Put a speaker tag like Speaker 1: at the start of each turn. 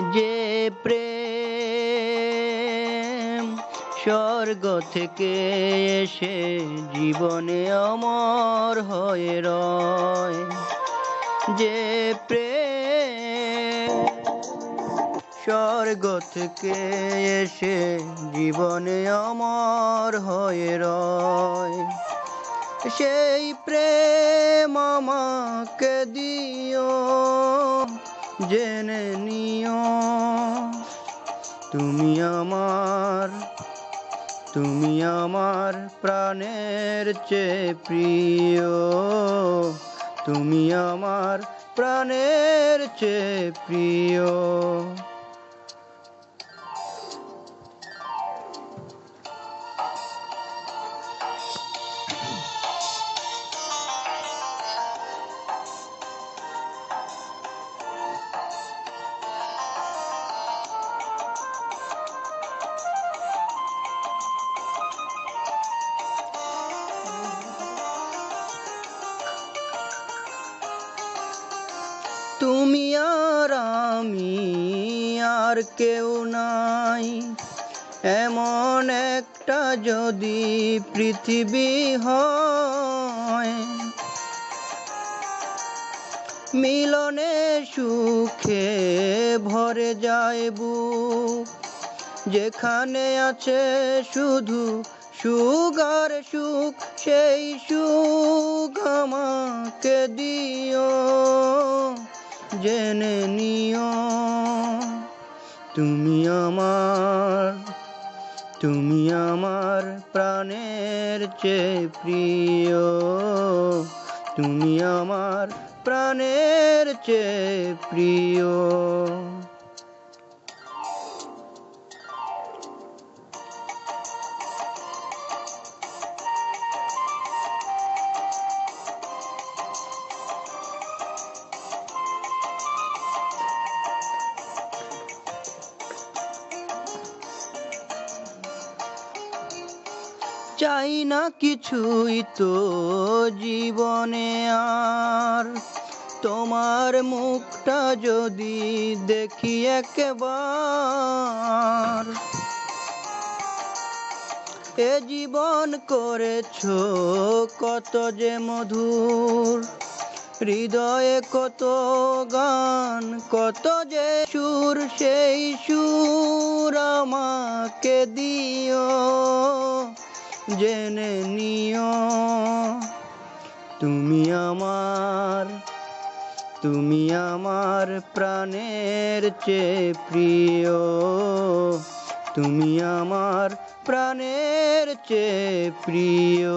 Speaker 1: যে প্রেম স্বর্গ থেকে এসে জীবনে অমর হয়ে রয়। যে প্রেম স্বর্গ থেকে এসে জীবনে অমর হয়ে রয়। সেই প্রেম আমাকে দিও। জেনে নিও তুমি আমার তুমি আমার প্রাণের চেয়ে প্রিয়। তুমি আমার প্রাণের চেয়ে প্রিয়। তুমি আর আমি আর কেউ নাই। এমন একটা যদি পৃথিবী হয়, মিলনে সুখে ভরে যায় বুক। যেখানে আছে শুধু সুগার সুখ, সেই সুখ আমাকে দিও। জেনে নিও। তুমি আমার তুমি আমার প্রাণের চে প্রিয়। তুমি আমার প্রাণের চে প্রিয়। চাই না কিছুই তো জীবনে আর। তোমার মুখটা যদি দেখি একবার। এ জীবন করেছ কত যে মধুর। হৃদয়ে কত গান, কত যে সুর, সেই সুর আমাকে দিও। জেনে নিও। তুমি আমার তুমি আমার প্রাণের চেয়ে প্রিয়। তুমি আমার প্রাণের চেয়ে প্রিয়।